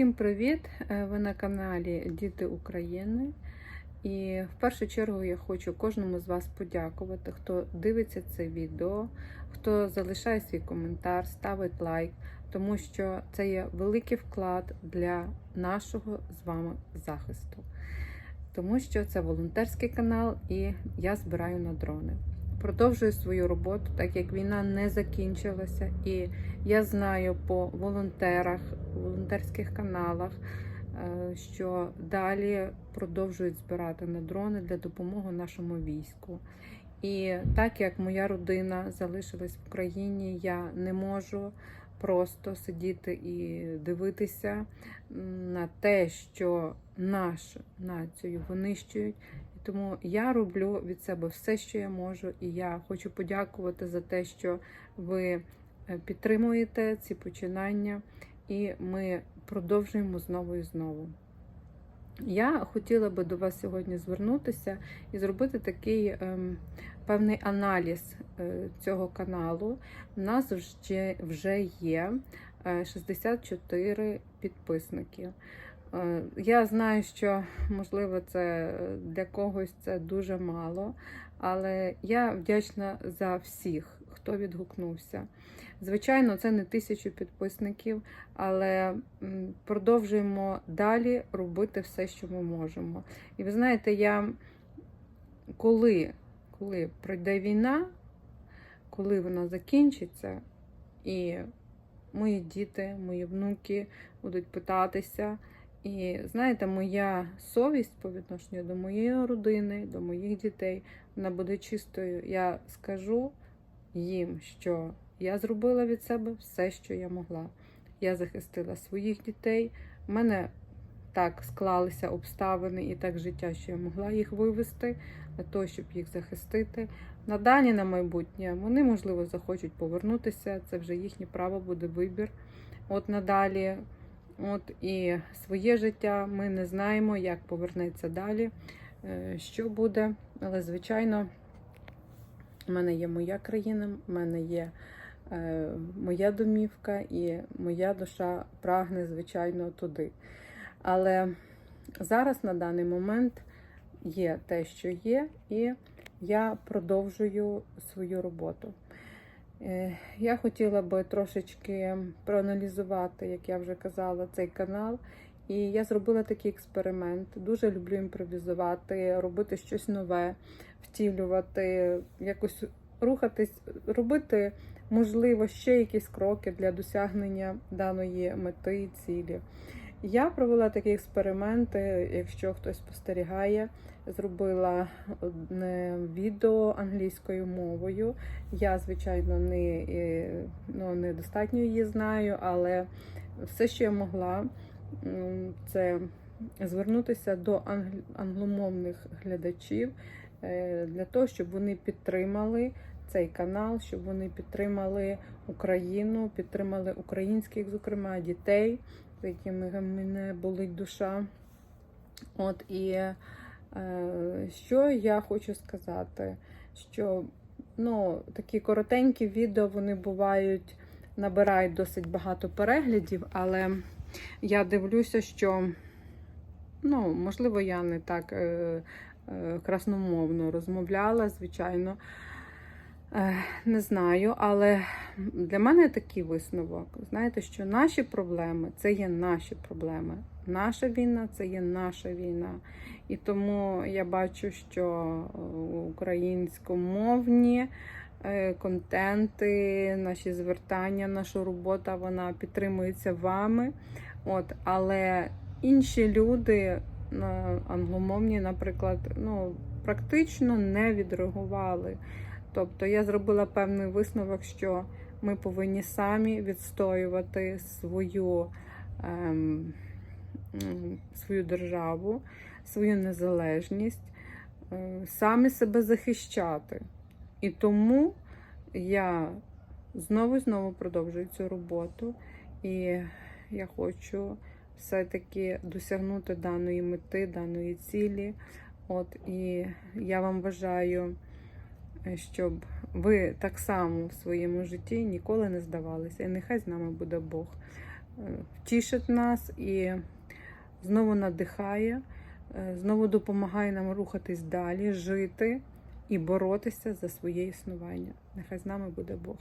Всім привіт! Е, Ви на каналі Діти України. І в першу чергу я хочу кожному з вас подякувати, хто дивиться це відео, хто залишає свій коментар, ставить лайк, тому що це є великий вклад для нашого з вами захисту. Тому що це волонтерський канал і я збираю на дрони. Продовжую свою роботу, так як війна не закінчилася, і я знаю по волонтерах, волонтерських каналах, е, що далі продовжують збирати на дрони для допомоги нашому війську. І так як моя родина залишилась в Україні, я не можу просто сидіти і дивитися на те, що нашу націю винищують. Тому я роблю від себе все, що я можу, і я хочу подякувати за те, що ви е, підтримуєте ці починання, і ми продовжуємо знову і знову. Я хотіла би до вас сьогодні звернутися і зробити такий ем, певний аналіз е, цього каналу. У нас вже, вже є е, 64 підписники. Е, Я знаю, що можливо це для когось це дуже мало, але я вдячна за всіх, хто відгукнувся. Звичайно, це не тисячу підписників, але продовжуємо далі робити все, що ми можемо. І ви знаєте, я коли, коли пройде війна, коли вона закінчиться, і мої діти, мої внуки будуть питатися. І знаєте, моя совість по відношенню до моєї родини, до моїх дітей, вона буде чистою. Я скажу їм, що я зробила від себе все, що я могла. Я захистила своїх дітей. У мене так склалися обставини і так життя, що я могла їх вивести для того, щоб їх захистити. Надалі на майбутнє вони, можливо, захочуть повернутися. Це вже їхнє право буде вибір. От надалі. От і своє життя ми не знаємо, як повернеться далі, е, що буде. Але, звичайно, в мене є моя країна, в мене є е, моя домівка, і моя душа прагне, звичайно, туди. Але зараз на даний момент є те, що є, і я продовжую свою роботу. Е, Я хотіла би трошечки проаналізувати, як я вже казала, цей канал. І я зробила такий експеримент. Дуже люблю імпровізувати, робити щось нове, втілювати, якось рухатись, робити, можливо, ще якісь кроки для досягнення даної мети і цілі. Я провела такі експерименти, якщо хтось спостерігає, зробила одне відео англійською мовою. Я, звичайно, не, е, ну, недостатньо її знаю, але все, що я могла, це звернутися до англомовних глядачів е, для того, щоб вони підтримали цей канал, щоб вони підтримали Україну, підтримали українських, зокрема, дітей, з якими мене болить душа. От і що я хочу сказати, що ну, такі коротенькі відео вони бувають, набирають досить багато переглядів, але я дивлюся, що ну, можливо, я не так е, е, красномовно розмовляла, звичайно. Е, Не знаю, але для мене такий висновок. Знаєте, що наші проблеми це є наші проблеми. Наша війна це є наша війна. І тому я бачу, що українськомовні е, контенти, наші звертання, наша робота вона підтримується вами. От, але інші люди е, англомовні, наприклад, ну, практично не відреагували. Тобто я зробила певний висновок, що ми повинні самі відстоювати свою, ем, свою державу, свою незалежність, е, самі себе захищати. І тому я знову і знову продовжую цю роботу, і я хочу все-таки досягнути даної мети, даної цілі. От, і я вам бажаю щоб ви так само в своєму житті ніколи не здавалися. І нехай з нами буде Бог. втішить нас і знову надихає, е, знову допомагає нам рухатись далі, жити і боротися за своє існування. Нехай з нами буде Бог.